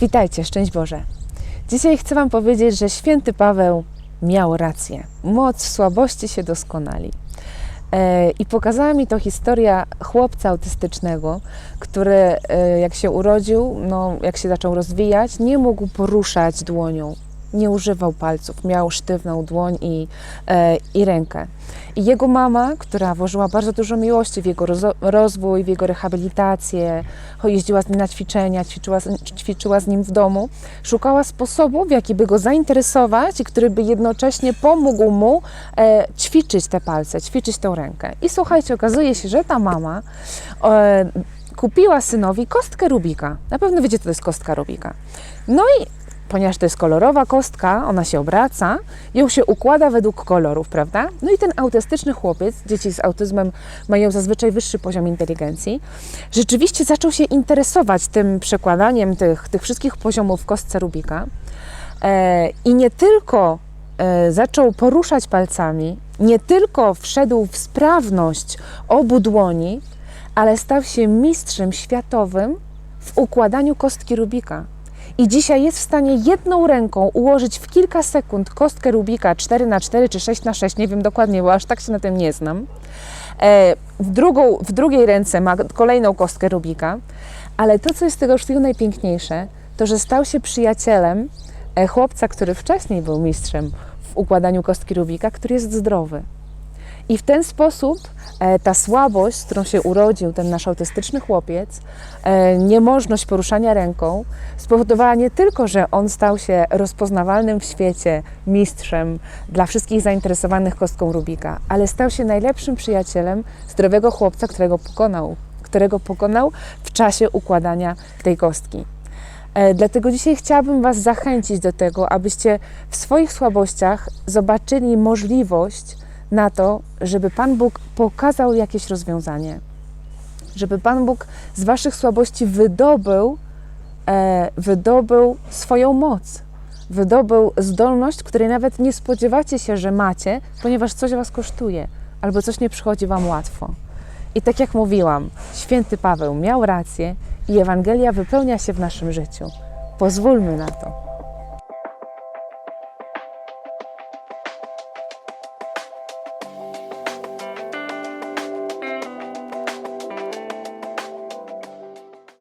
Witajcie, szczęść Boże. Dzisiaj chcę Wam powiedzieć, że święty Paweł miał rację. Moc w słabości się doskonali. E, I pokazała mi to historia chłopca autystycznego, który e, jak się urodził, no, jak się zaczął rozwijać, nie mógł poruszać dłonią. Nie używał palców, miał sztywną dłoń i, e, i rękę. I jego mama, która włożyła bardzo dużo miłości w jego rozwój, w jego rehabilitację, jeździła z nim na ćwiczenia, ćwiczyła, ćwiczyła z nim w domu, szukała sposobu, w jaki by go zainteresować i który by jednocześnie pomógł mu e, ćwiczyć te palce, ćwiczyć tą rękę. I słuchajcie, okazuje się, że ta mama e, kupiła synowi kostkę Rubika. Na pewno wiecie, co to jest kostka Rubika. No i ponieważ to jest kolorowa kostka, ona się obraca, ją się układa według kolorów, prawda? No i ten autystyczny chłopiec, dzieci z autyzmem mają zazwyczaj wyższy poziom inteligencji, rzeczywiście zaczął się interesować tym przekładaniem tych, tych wszystkich poziomów w kostce Rubika e, i nie tylko e, zaczął poruszać palcami, nie tylko wszedł w sprawność obu dłoni, ale stał się mistrzem światowym w układaniu kostki Rubika. I dzisiaj jest w stanie jedną ręką ułożyć w kilka sekund kostkę Rubika 4 na 4 czy 6 na 6 nie wiem dokładnie, bo aż tak się na tym nie znam. E, w, drugą, w drugiej ręce ma kolejną kostkę Rubika, ale to, co jest z tego wszystkiego najpiękniejsze, to że stał się przyjacielem e, chłopca, który wcześniej był mistrzem w układaniu kostki Rubika, który jest zdrowy. I w ten sposób e, ta słabość, z którą się urodził ten nasz autystyczny chłopiec, e, niemożność poruszania ręką, spowodowała nie tylko, że on stał się rozpoznawalnym w świecie mistrzem dla wszystkich zainteresowanych kostką Rubika, ale stał się najlepszym przyjacielem zdrowego chłopca, którego pokonał, którego pokonał w czasie układania tej kostki. E, Dlatego dzisiaj chciałabym Was zachęcić do tego, abyście w swoich słabościach zobaczyli możliwość na to, żeby Pan Bóg pokazał jakieś rozwiązanie. Żeby Pan Bóg z Waszych słabości wydobył, e, wydobył swoją moc. Wydobył zdolność, której nawet nie spodziewacie się, że macie, ponieważ coś Was kosztuje albo coś nie przychodzi Wam łatwo. I tak jak mówiłam, święty Paweł miał rację i Ewangelia wypełnia się w naszym życiu. Pozwólmy na to.